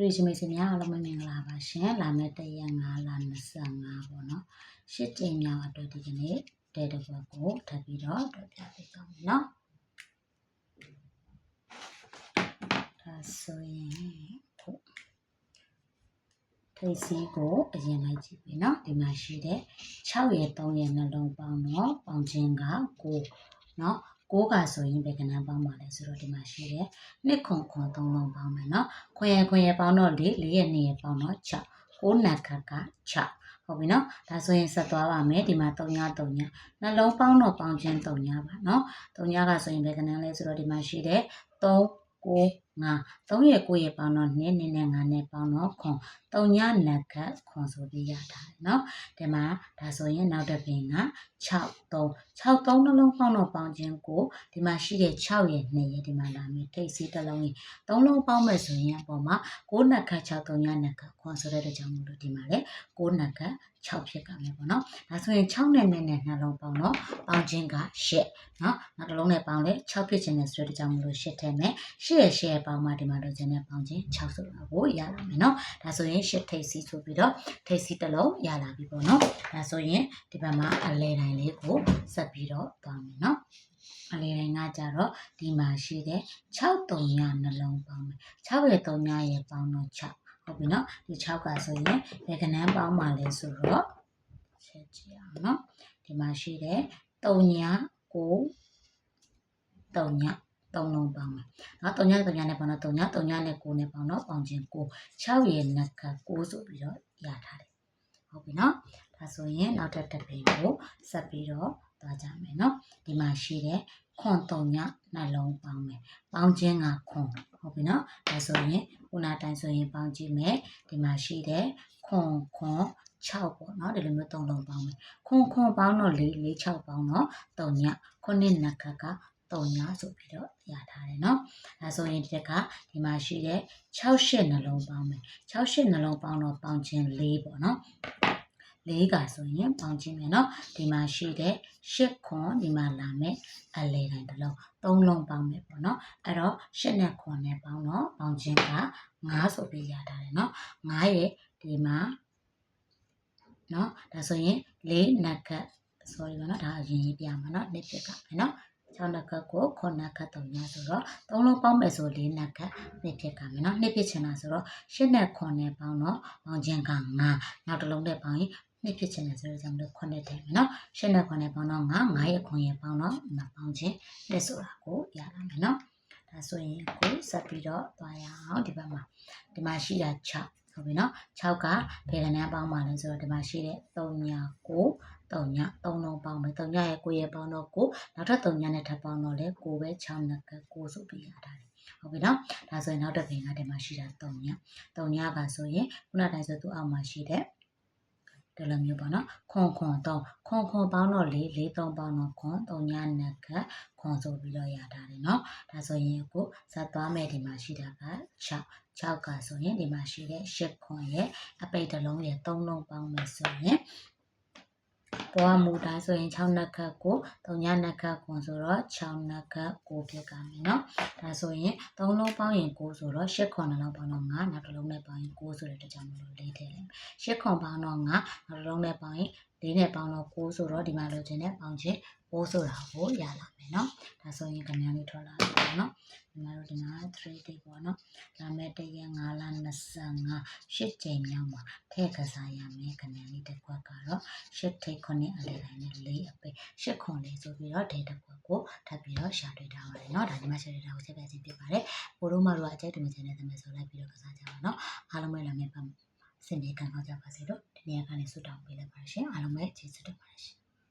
ပရိရှင်မေစင်များအားလုံးပဲမင်္ဂလာပါရှင်လာမယ့်တရက်5လ25ပေါ့နော်ရှစ်ကြိမ်မြောက်အတွက်ဒီကနေ့တဲတစ်ပတ်ကိုထပ်ပြီးတော့တွေ့ပြပေးပါမယ်နော်ဒါဆိုရင်ခုထိပ်စီးကိုအရင်လိုက်ကြည့်ပြီနော်ဒီမှာရှိတဲ့6ရဲ့3ရဲ့နှလုံးပေါင်းတော့ပေါင်းခြင်းက9နော် ကိုးကဆိုရင်ဘယ်ကဏ္ဍပေါင်းပါလဲဆိုတော့ဒီမှာရှိတယ်နှစ်ခွန်ခွန်သုံးလုံးပေါင်းမယ်နော်ခွန်ရခွန်ရပေါင်းတော့၄၄ရဲ့2ရဲ့ပေါင်းတော့6ကိုးနတ်ခတ်က6ဟုတ်ပြီနော်ဒါဆိုရင်ဆက်သွားပါမယ်ဒီမှာ3ည3ညနှလုံးပေါင်းတော့ပေါင်းခြင်း3ညပါနော်3ညကဆိုရင်ဘယ်ကဏ္ဍလဲဆိုတော့ဒီမှာရှိတယ်3 9 5 3ရဲ့9ရဲ့ပေါင်းတော့2 2နဲ့5နဲ့ပေါင်းတော့ခွန်3ညနတ်ခတ်ခွန်ဆိုပြီးရတာနော်ဒီမှာဒါဆိုရင်နောက်တစ်ပင်က6 3 6 3နှလုံးပေါင်းတော့ပေါင်းခြင်းကိုဒီမှာရှိတဲ့6ရဲ့2ရဲ့ဒီမှာလာမယ်ထိတ်စီးတစ်လုံးကြီး3လုံးပေါင်းမယ်ဆိုရင်အပေါ်မှာ9နတ်ခတ်6 3ညနတ်ခတ်ခွန်ဆိုတဲ့အတွက်ကြောင့်မို့လို့ဒီမှာလေ9နတ်ခတ်6ဖြစ်ကမယ်ပေါ့နော်ဒါဆိုရင်6နဲ့နဲ့နဲ့နှလုံးပေါင်းတော့ပေါင်းခြင်းက8နော်နောက်တစ်လုံးနဲ့ပေါင်းလေ6ဖြစ်ခြင်းနဲ့ဆိုတဲ့အတွက်ကြောင့်မို့လို့8ထဲမယ်8ရဲ့8ရဲ့ပေါင်းမှဒီမှာတော့ခြင်းနဲ့ပေါင်းခြင်း6ဆိုတာကိုရလာမယ်နော်ဒါဆိုရင်8ထိတ်စီးဆိုပြီးတော့ထိတ်စီးတစ်လုံးရလာပြီပေါ့နော်ဒါဆိုရင်ဒီဘက်မှာအလဲတိုင်းလေးကိုဆက်ပြီးတော့သွားမယ်နော်အလဲတိုင်းကကြတော့ဒီမှာရှိတဲ့6 3ညနှလုံးပေါင်းမယ်6ရဲ့3ညရဲ့ပေါင်းတော့6 ဟုတ်ပြီနော်ဒီ6ကဆိုရင်ဘယ်ကဏ္ဍပေါင်းပါလဲဆိုတော့ချက်ကြည့်အောင်နော်ဒီမှာရှိတဲ့3ည9 3ည3လုံးပေါင်းမယ်။နော်3ည3ညနဲ့ပေါင်းတော့3ည3ညနဲ့9နဲ့ပေါင်းတော့ပေါင်းခြင်း9 6ရဲ့နက်က9ဆိုပြီးတော့ရထားတယ်။ဟုတ်ပြီနော်။ဒါဆိုရင်နောက်ထပ်တစ်ပေကိုဆက်ပြီးတော့သွားကြမယ်နော်။ဒီမှာရှိတဲ့ခွန်3ညနှလုံးပေါင်းမယ်။ပေါင်းခြင်းကခွန် ဟုတ်ပြီနော်။ဒါဆိုရင်ခုနတိုင်းဆိုရင်ပေါင်းကြည့်မယ်။ဒီမှာရှိတဲ့ခွန်ခွန်6ပေါ့နော်ဒီလိုမျိုး3လုံးပေါင်းမယ်ခွန်ခွန်ပေါင်းတော့4 4 6ပေါင်းတော့3ညခုနှစ်နက်ကက3ညဆိုပြီးတော့ရထားတယ်နော်ဒါဆိုရင်ဒီကဒီမှာရှိတဲ့6ရှစ်နှလုံးပေါင်းမယ်6ရှစ်နှလုံးပေါင်းတော့ပေါင်းခြင်း4ပေါ့နော် လေးကဆိုရင်ပေါင်းခြင်းမယ်နော်ဒီမှာရှိတဲ့ရှစ်ခွန်ဒီမှာလာမယ်အလဲတိုင်းတစ်လုံးသုံးလုံးပေါင်းမယ်ပေါ့နော်အဲ့တော့ရှစ်နဲ့ခွန်နဲ့ပေါင်းတော့ပေါင်းခြင်းက9ဆိုပြီးရတာတယ်နော်9ရဲ့ဒီမှာနော်ဒါဆိုရင်လေးနက်ကတ် sorry ပါနော်ဒါအရင်ရေးပြမှာနော်နှစ်ဖြစ်ကမယ်နော်6နက်ကတ်ကို9နက်ကတ်တုံညာဆိုတော့သုံးလုံးပေါင်းမယ်ဆို4နက်ကတ်နှစ်ဖြစ်ကမယ်နော်နှစ်ဖြစ်ချင်တာဆိုတော့8နဲ့9နဲ့ပေါင်းတော့ပေါင်းခြင်းက9နောက်တစ်လုံးနဲ့ပေါင်းရင် နှစ်ဖြစ်ချင်တယ်ဆိုတော့ကြောင့်လို့9နဲ့ထည့်မယ်နော်8နဲ့9နဲ့ပေါင်းတော့9 9ရဲ့9ရဲ့ပေါင်းတော့မပေါင်းခြင်းလက်ဆိုတာကိုရလာမယ်နော်ဒါဆိုရင်ကိုဆက်ပြီးတော့သွားရအောင်ဒီဘက်မှာဒီမှာရှိတာ6ဟုတ်ပြီနော်6ကဘယ်ကဏ္ဍပေါင်းပါလဲဆိုတော့ဒီမှာရှိတဲ့3ည9 3ည3လုံးပေါင်းမယ်3ညရဲ့9ရဲ့ပေါင်းတော့9နောက်ထပ်3ညနဲ့ထပ်ပေါင်းတော့လေ9ပဲ6နက်က9ဆိုပြီးရတာတယ်ဟုတ်ပြီနော်ဒါဆိုရင်နောက်တစ်ပင်ကဒီမှာရှိတာ3ည3ညကဆိုရင်ခုနတိုင်းဆိုသူအောက်မှာရှိတဲ့ ဒီလိုမျိုးပေါ့နော်ခွန်ခွန်တော့ခွန်ခွန်ပေါင်းတော့လေ၄3ပေါင်းတော့ခွန်3ညနက်ကခွန်ဆိုပြီးတော့ရတာတယ်နော်ဒါဆိုရင်ကိုဇတ်သွားမယ်ဒီမှာရှိတာက6 6ကဆိုရင်ဒီမှာရှိတဲ့8ခွန်ရဲ့အပိတ်တစ်လုံးရဲ့3လုံးပေါင်းမယ်ဆိုရင် ဘောကမူတိုင်းဆိုရင်6နက်ခတ်ကို3ညနက်ခတ်ကိုဆိုတော့6နက်ခတ်ကိုဖြစ်ကြမယ်နော်ဒါဆိုရင်3လုံးပေါင်းရင်9ဆိုတော့8ခွန်နှလုံးပေါင်းတော့9နောက်တစ်လုံးနဲ့ပေါင်းရင်9ဆိုတဲ့တကြောင်မလို့လေးထည့်လိုက်8ခွန်ပေါင်းတော့9နောက်တစ်လုံးနဲ့ပေါင်းရင် ၄နဲ့ပေါင်းတော့9ဆိုတော့ဒီမှာလိုချင်တဲ့ပေါင်းခြင်း9ဆိုတာကိုရလာမယ်เนาะဒါဆိုရင်ကဏ္ဍလေးထွက်လာတယ်ပေါ့เนาะဒီမှာတော့ဒီမှာ 3D ပေါ့เนาะဒါမဲ့တရက်9လ25 8ချိန်မြောက်မှာထည့်ကစားရမယ်ကဏ္ဍလေးတစ်ခွက်ကတော့8ထိတ်9အလေးတိုင်းနဲ့4အပိ8ခွန်လေးဆိုပြီးတော့ဒေတစ်ခွက်ကိုထပ်ပြီးတော့ရှာတွေ့ထားပါတယ်เนาะဒါဒီမှာရှာတွေ့တာကိုဆက်ပြခြင်းဖြစ်ပါတယ်ပိုတို့မတို့ကအကြိုက်တူမချင်တဲ့သမီးဆိုလိုက်ပြီးတော့ကစားကြပါเนาะအားလုံးပဲလည်းမြတ်ပါ စင်ပြေခံတော့ကြပါစေတော့ဒီနေ့ကနေဆုတောင်းပေးလိုက်ပါရှင်အားလုံးပဲကျေးဇူးတင်ပါတယ်ရှင်